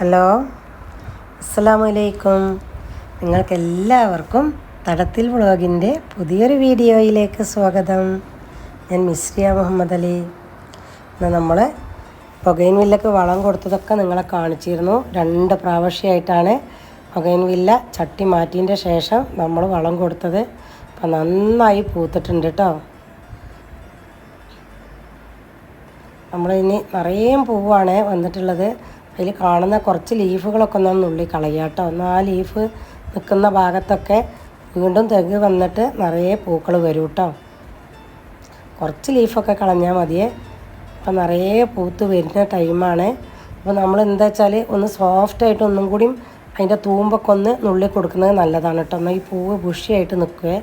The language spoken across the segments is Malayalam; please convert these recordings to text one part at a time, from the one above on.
ഹലോ? അസ്സാം വലൈക്കും നിങ്ങൾക്ക് എല്ലാവർക്കും തടത്തിൽ വ്ളോഗിന്റെ പുതിയൊരു വീഡിയോയിലേക്ക് സ്വാഗതം. ഞാൻ മിസ്രിയ മുഹമ്മദ് അലി. എന്നാൽ നമ്മൾ പുകയിൻ വില്ലക്ക് വളം കൊടുത്തതൊക്കെ നിങ്ങളെ കാണിച്ചിരുന്നു. രണ്ട് പ്രാവശ്യമായിട്ടാണ് പുകയിൻ വില്ല ചട്ടി മാറ്റിയതിന്റെ ശേഷം നമ്മൾ വളം കൊടുത്തത്. അപ്പം നന്നായി പൂത്തിട്ടുണ്ട് കേട്ടോ നമ്മളിനി നിറയെ പൂവാണ് വന്നിട്ടുള്ളത്. അതിൽ കാണുന്ന കുറച്ച് ലീഫുകളൊക്കെ ഒന്ന് നുള്ളി കളയുക കേട്ടോ. ഒന്ന് ആ ലീഫ് നിൽക്കുന്ന ഭാഗത്തൊക്കെ വീണ്ടും തെങ്ങ് വന്നിട്ട് നിറയെ പൂക്കൾ വരും കേട്ടോ. കുറച്ച് ലീഫൊക്കെ കളഞ്ഞാൽ മതിയേ. അപ്പം നിറയെ പൂത്ത് വരുന്ന ടൈമാണ്. അപ്പോൾ നമ്മൾ എന്താ വെച്ചാൽ ഒന്ന് സോഫ്റ്റായിട്ട് ഒന്നും കൂടിയും അതിന്റെ തൂമ്പൊക്കെ ഒന്ന് നുള്ളി കൊടുക്കുന്നത് നല്ലതാണ് കേട്ടോ. എന്നാൽ ഈ പൂവ് ബുഷിയായിട്ട് നിൽക്കുവേ.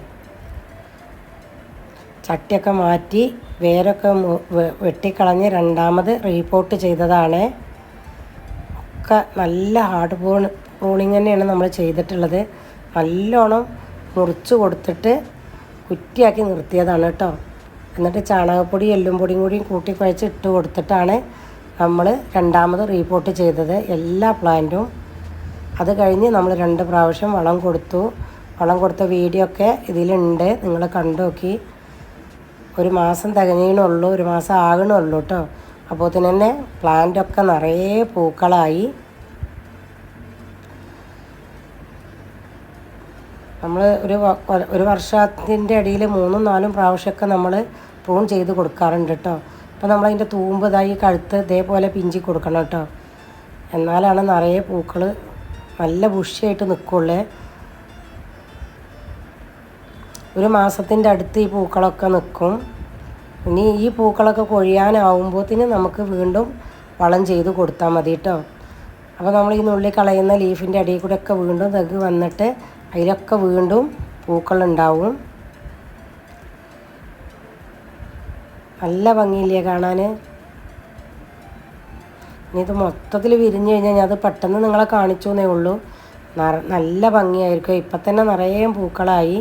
ചട്ടിയൊക്കെ മാറ്റി വേരൊക്കെ വെട്ടിക്കളഞ്ഞ് രണ്ടാമത് റീപോർട്ട് ചെയ്തതാണ്. ഒക്കെ നല്ല ഹാർഡ് പ്രൂൺ പ്രൂണിങ് തന്നെയാണ് നമ്മൾ ചെയ്തിട്ടുള്ളത്. നല്ലോണം മുറിച്ച് കൊടുത്തിട്ട് കുറ്റിയാക്കി നിർത്തിയതാണ് കേട്ടോ. എന്നിട്ട് ചാണകപ്പൊടി എല്ലും പൊടിയും കൂടിയും കൂട്ടി കുഴച്ച് ഇട്ട് കൊടുത്തിട്ടാണ് നമ്മൾ രണ്ടാമത് റീപോർട്ട് ചെയ്തത് എല്ലാ പ്ലാന്റും അത് കഴിഞ്ഞ് നമ്മൾ രണ്ട് പ്രാവശ്യം വളം കൊടുത്തു. വളം കൊടുത്ത വീഡിയോ ഒക്കെ ഇതിലുണ്ട്. നിങ്ങൾ കണ്ടു നോക്കി ഒരു മാസം തികഞ്ഞേണുള്ളൂ ഒരു മാസം ആകണുള്ളൂ കേട്ടോ. അപ്പോൾ തന്നെ പ്ലാന്റൊക്കെ നിറയെ പൂക്കളായി. നമ്മൾ ഒരു ഒരു വർഷത്തിന്റെ ഇടയിൽ മൂന്നും നാലും പ്രാവശ്യമൊക്കെ നമ്മൾ പ്രൂൺ ചെയ്ത് കൊടുക്കാറുണ്ട് കേട്ടോ. അപ്പോൾ നമ്മളതിന്റെ തൂമ്പ് ഇതായി കഴുത്ത് ഇതേപോലെ പിഞ്ചി കൊടുക്കണം കേട്ടോ. എന്നാലാണ് നിറയെ പൂക്കൾ നല്ല ബുഷിയായിട്ട് നിൽക്കുള്ളേ. ഒരു മാസത്തിന്റെ അടുത്ത് ഈ പൂക്കളൊക്കെ നിൽക്കും. ഇനി ഈ പൂക്കളൊക്കെ കൊഴിയാനാവുമ്പോഴത്തേന് നമുക്ക് വീണ്ടും വളം ചെയ്ത് കൊടുത്താൽ മതി കേട്ടോ അപ്പോൾ നമ്മൾ ഈ നുള്ളി കളയുന്ന ലീഫിന്റെ അടിയിൽ കൂടെ ഒക്കെ വീണ്ടും തെഗ് വന്നിട്ട് അതിലൊക്കെ വീണ്ടും പൂക്കളുണ്ടാവും. നല്ല ഭംഗിയില്ലേ കാണാൻ ഇനി ഇത് മൊത്തത്തിൽ വിരിഞ്ഞു കഴിഞ്ഞാൽ ഞാൻ അത് പെട്ടെന്ന് നിങ്ങളെ കാണിച്ചു എന്നേ ഉള്ളൂ നല്ല ഭംഗിയായിരിക്കും. ഇപ്പം തന്നെ നിറയെ പൂക്കളായി.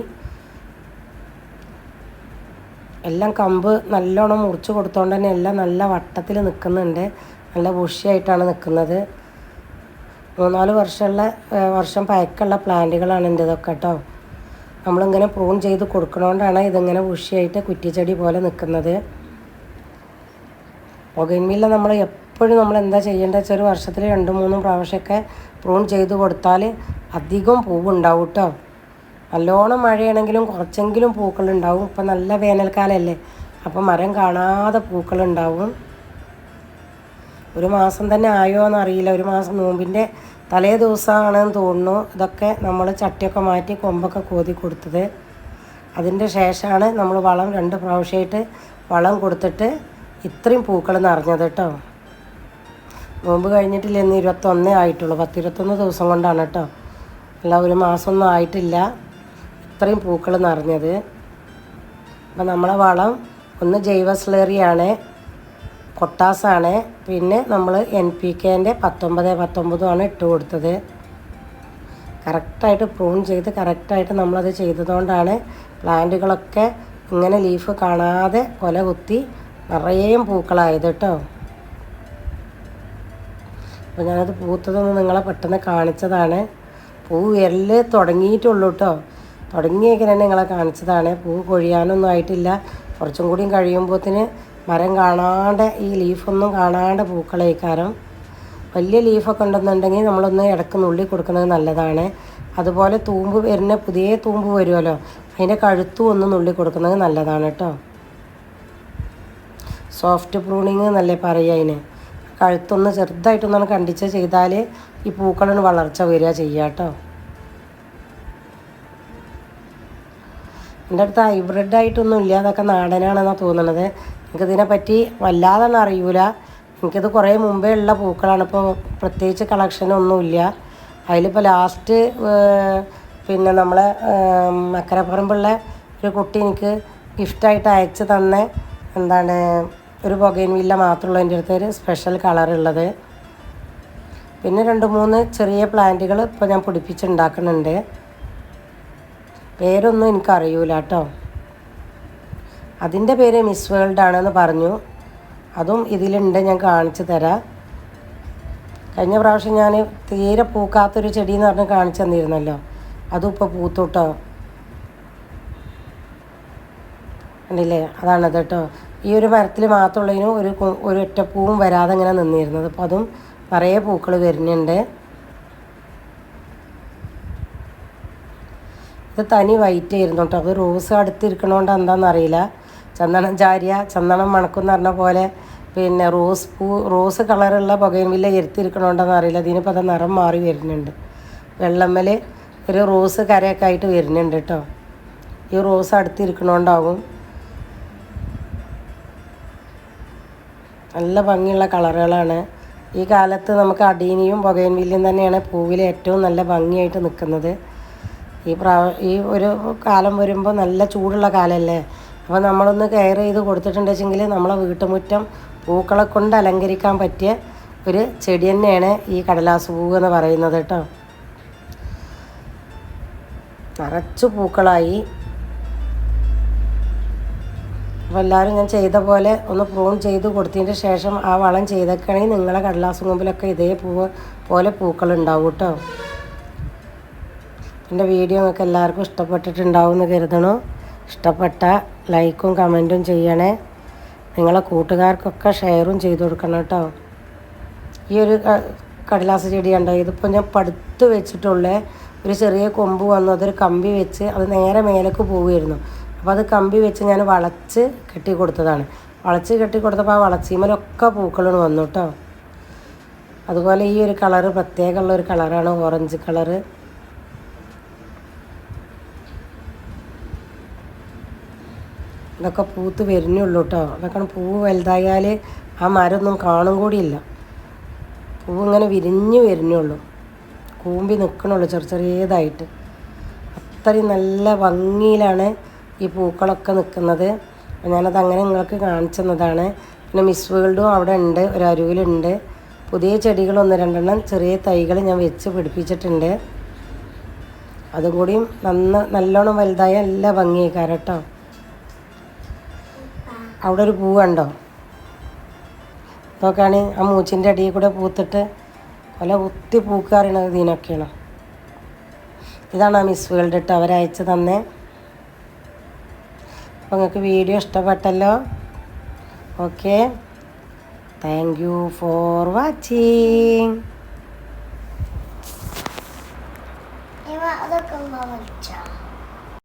എല്ലാം കമ്പ് നല്ലോണം മുറിച്ച് കൊടുത്തോണ്ട് തന്നെ എല്ലാം നല്ല വട്ടത്തിൽ നിൽക്കുന്നുണ്ട് നല്ല ബുഷിയായിട്ടാണ് നിൽക്കുന്നത് മൂന്നാൽ വർഷമുള്ള വർഷം പഴക്കമുള്ള പ്ലാന്റുകളാണ് എന്റെ ഇതൊക്കെ കേട്ടോ നമ്മളിങ്ങനെ പ്രൂൺ ചെയ്ത് കൊടുക്കണോണ്ടാണ് ഇതിങ്ങനെ ബുഷിയായിട്ട് കുറ്റിച്ചെടി പോലെ നിൽക്കുന്നത് പുകയിന്മയില നമ്മൾ എപ്പോഴും നമ്മൾ എന്താ ചെയ്യേണ്ടത് വെച്ചാൽ ഒരു വർഷത്തിൽ രണ്ട് മൂന്നും പ്രാവശ്യമൊക്കെ പ്രൂൺ ചെയ്ത് കൊടുത്താൽ അധികം പൂവുണ്ടാവും കേട്ടോ നല്ലോണം മഴയാണെങ്കിലും കുറച്ചെങ്കിലും പൂക്കളുണ്ടാവും. ഇപ്പം നല്ല വേനൽക്കാലമല്ലേ അപ്പം മരം കാണാതെ പൂക്കളുണ്ടാവും. ഒരു മാസം തന്നെ ആയോ എന്നറിയില്ല. ഒരു മാസം നോമ്പിന്റെ തലേ ദിവസമാണെന്ന് തോന്നുന്നു. ഇതൊക്കെ നമ്മൾ ചട്ടിയൊക്കെ മാറ്റി കൊമ്പൊക്കെ കോതി കൊടുത്തത്. അതിന്റെ ശേഷമാണ് നമ്മൾ വളം രണ്ട് പ്രാവശ്യമായിട്ട് വളം കൊടുത്തിട്ട് ഇത്രയും പൂക്കൾ നിറഞ്ഞത് കേട്ടോ. നോമ്പ് കഴിഞ്ഞിട്ടില്ല ഇന്ന് ഇരുപത്തൊന്നേ ആയിട്ടുള്ളൂ. പത്തിരുപത്തൊന്ന് ദിവസം കൊണ്ടാണ് കേട്ടോ. അല്ല ഒരു മാസമൊന്നും ആയിട്ടില്ല. ഇത്രയും പൂക്കൾ നിറഞ്ഞത് അപ്പം നമ്മളെ വളം ഒന്ന് ജൈവ സ്ലേറിയാണ് കൊട്ടാസാണ്. പിന്നെ നമ്മൾ എൻ പി കെന്റെ പത്തൊമ്പത് പത്തൊമ്പതുമാണ് ഇട്ട് കൊടുത്തത്. കറക്റ്റായിട്ട് പ്രൂൺ ചെയ്ത് കറക്റ്റായിട്ട് നമ്മളത് ചെയ്തതുകൊണ്ടാണ് പ്ലാന്റുകളൊക്കെ ഇങ്ങനെ ലീഫ് കാണാതെ കൊല കുത്തി നിറയേയും പൂക്കളായത് കേട്ടോ. അപ്പോൾ ഞാനത് പൂത്തതൊന്ന് നിങ്ങളെ പെട്ടെന്ന് കാണിച്ചതാണ്. പൂ എല്ലാം തുടങ്ങിയിട്ടുള്ളൂ കേട്ടോ. തുടങ്ങിയൊക്കെ തന്നെ നിങ്ങളെ കാണിച്ചതാണ്. പൂ കൊഴിയാനൊന്നും ആയിട്ടില്ല. കുറച്ചും കൂടിയും കഴിയുമ്പോഴത്തിന് മരം കാണാണ്ട് ഈ ലീഫൊന്നും കാണാണ്ട് പൂക്കളേക്കാരം. വലിയ ലീഫൊക്കെ ഉണ്ടെന്നുണ്ടെങ്കിൽ നമ്മളൊന്ന് ഇടയ്ക്ക് നുള്ളി കൊടുക്കുന്നത് നല്ലതാണ്. അതുപോലെ തൂമ്പ് വരുന്ന പുതിയ തൂമ്പ് വരുമല്ലോ അതിന്റെ കഴുത്തും ഒന്ന് നുള്ളി കൊടുക്കുന്നത് നല്ലതാണ് കേട്ടോ. സോഫ്റ്റ് പ്രൂണിങ് എന്നല്ലേ പറയുക അതിന്. കഴുത്തൊന്ന് ചെറുതായിട്ടൊന്നാണ് കണ്ടിച്ച് ചെയ്താൽ ഈ പൂക്കളൊന്ന് വളർച്ച വരിക ചെയ്യുക കേട്ടോ. എന്റെ അടുത്ത് ഹൈബ്രിഡ് ആയിട്ടൊന്നും ഇല്ല അതൊക്കെ നാടനാണെന്നാണ് തോന്നുന്നത് എനിക്കിതിനെ പറ്റി വല്ലാതെ അറിയൂല. എനിക്കിത് കുറേ മുമ്പേ ഉള്ള പൂക്കളാണ്. ഇപ്പോൾ പ്രത്യേകിച്ച് കളക്ഷനൊന്നുമില്ല അതിലിപ്പോൾ ലാസ്റ്റ് പിന്നെ നമ്മളെ അക്കരപ്പറമ്പുള്ള ഒരു കുട്ടി എനിക്ക് ഗിഫ്റ്റായിട്ട് അയച്ച് തന്ന എന്താണ് ഒരു പുകയിൻ വില്ല മാത്രമുള്ള എന്റെ അടുത്ത് ഒരു സ്പെഷ്യൽ കളറുള്ളത് പിന്നെ രണ്ട് മൂന്ന് ചെറിയ പ്ലാന്റുകൾ ഇപ്പോൾ ഞാൻ പിടിപ്പിച്ചുണ്ടാക്കുന്നുണ്ട് പേരൊന്നും എനിക്കറിയൂല കേട്ടോ. അതിന്റെ പേര് മിസ് വേൾഡ് ആണെന്ന് പറഞ്ഞു. അതും ഇതിലുണ്ട് ഞാൻ കാണിച്ചു തരാം. കഴിഞ്ഞ പ്രാവശ്യം ഞാൻ തീരെ പൂക്കാത്തൊരു ചെടി എന്ന് പറഞ്ഞ് കാണിച്ചു തന്നിരുന്നല്ലോ. അതും ഇപ്പോൾ പൂത്തുട്ടോ കണ്ടില്ലേ? അതാണത് കേട്ടോ ഈ ഒരു മരത്തിൽ മാത്രമുള്ളതിനും ഒരു ഒരു ഒറ്റപ്പൂവും പൂവും വരാതെ ഇങ്ങനെ നിന്നിരുന്നത്. അപ്പോൾ അതും നിറയെ പൂക്കൾ വരുന്നുണ്ട്. ഇത് തനി വൈറ്റ് ആയിരുന്നു കേട്ടോ അത് റോസ് അടുത്തിരിക്കണോണ്ട് എന്താണെന്നറിയില്ല ചന്ദനം ചാരിയ ചന്ദനം മണക്കും പറഞ്ഞ പോലെ പിന്നെ റോസ് പൂ റോസ് കളറുള്ള പുകയുമില്ല എരുത്തിരിക്കണോണ്ടെന്ന് അറിയില്ല. ഇതിനിപ്പോൾ അത് നിറം മാറി വരുന്നുണ്ട്. വെള്ളമ്മൽ ഒരു റോസ് കരയൊക്കെ ആയിട്ട് വരുന്നുണ്ട് കേട്ടോ ഈ റോസ് അടുത്തിരിക്കണോണ്ടാവും. നല്ല ഭംഗിയുള്ള കളറുകളാണ്. ഈ കാലത്ത് നമുക്ക് അടീനിയും പുകയൻവില്ലും തന്നെയാണ് പൂവിൽ ഏറ്റവും നല്ല ഭംഗിയായിട്ട് നിൽക്കുന്നത് ഈ പ്രാ ഈ ഒരു കാലം വരുമ്പോൾ നല്ല ചൂടുള്ള കാലമല്ലേ അപ്പോൾ നമ്മളൊന്ന് കെയർ ചെയ്ത് കൊടുത്തിട്ടുണ്ടെങ്കിൽ നമ്മളെ വീട്ടുമുറ്റം പൂക്കളെ കൊണ്ട് അലങ്കരിക്കാൻ പറ്റിയ ഒരു ചെടി തന്നെയാണ് ഈ കടലാസ് പൂവ് എന്ന് പറയുന്നത് കേട്ടോ. നിറച്ചു പൂക്കളായി. അപ്പോൾ എല്ലാവരും ഞാൻ ചെയ്ത പോലെ ഒന്ന് പ്രൂൺ ചെയ്ത് കൊടുത്തതിന്റെ ശേഷം ആ വളം ചെയ്തൊക്കെയാണെങ്കിൽ നിങ്ങളെ കടലാസ് മുമ്പിലൊക്കെ ഇതേ പൂവ് പോലെ പൂക്കളുണ്ടാവും കേട്ടോ. എന്റെ വീഡിയോ നിങ്ങൾക്ക് എല്ലാവർക്കും ഇഷ്ടപ്പെട്ടിട്ടുണ്ടാവും എന്ന് കരുതണു. ഇഷ്ടപ്പെട്ട ലൈക്കും കമന്റും ചെയ്യണേ. നിങ്ങളെ കൂട്ടുകാർക്കൊക്കെ ഷെയറും ചെയ്തു കൊടുക്കണം കേട്ടോ. ഈ ഒരു കടലാസ് ചെടി ഉണ്ടോ ഇതിപ്പോൾ ഞാൻ പടുത്ത് വെച്ചിട്ടുള്ള ഒരു ചെറിയ കൊമ്പ് വന്നു. അതൊരു കമ്പി വെച്ച് അത് നേരെ മേലേക്ക് പോവുമായിരുന്നു അപ്പോൾ അത് കമ്പി വെച്ച് ഞാൻ വളച്ച് കെട്ടി കൊടുത്തതാണ് വളച്ച് കെട്ടി കൊടുത്തപ്പോൾ ആ വളച്ചീമലൊക്കെ പൂക്കളും വന്നു കേട്ടോ. അതുപോലെ ഈ ഒരു കളറ് പ്രത്യേകമുള്ള ഒരു കളറാണ് ഓറഞ്ച് കളറ്. ഇതൊക്കെ പൂത്ത് വരുന്നുള്ളൂ കേട്ടോ. അതൊക്കെ പൂവ് വലുതായാൽ ആ മരമൊന്നും കാണും കൂടിയില്ല. പൂവ് ഇങ്ങനെ വിരിഞ്ഞ് വരുന്നുള്ളൂ. കൂമ്പി നിൽക്കണുള്ളൂ ചെറിയ ചെറിയതായിട്ട്. അത്രയും നല്ല ഭംഗിയിലാണ് ഈ പൂക്കളൊക്കെ നിൽക്കുന്നത് ഞാനത് അങ്ങനെ നിങ്ങൾക്ക് കാണിച്ചു തന്നതാണ്. പിന്നെ മിസ് വേൾഡും അവിടെ ഉണ്ട് ഒരു അരുവിലുണ്ട്. പുതിയ ചെടികൾ ഒന്ന് രണ്ടെണ്ണം ചെറിയ തൈകൾ ഞാൻ വെച്ച് പിടിപ്പിച്ചിട്ടുണ്ട്. അതും കൂടിയും നന്ന നല്ലോണം വലുതായ എല്ലാ ഭംഗിയേക്കാരട്ടോ അവിടെ ഒരു പൂ കണ്ടോ? നോക്കാണ് ആ മൂച്ചിന്റെ അടിയിൽ കൂടെ പൂത്തിട്ട് പല കുത്തി പൂക്കാറിയണത് ഇതിനൊക്കെയാണ്. ഇതാണ് ആ മിസ് വേൾഡ് ഇട്ട് അവരയച്ച് തന്നേ. അപ്പോൾ നിങ്ങൾക്ക് video ഇഷ്ടപ്പെട്ടല്ലോ? Okay. Thank you for watching അതൊക്കെ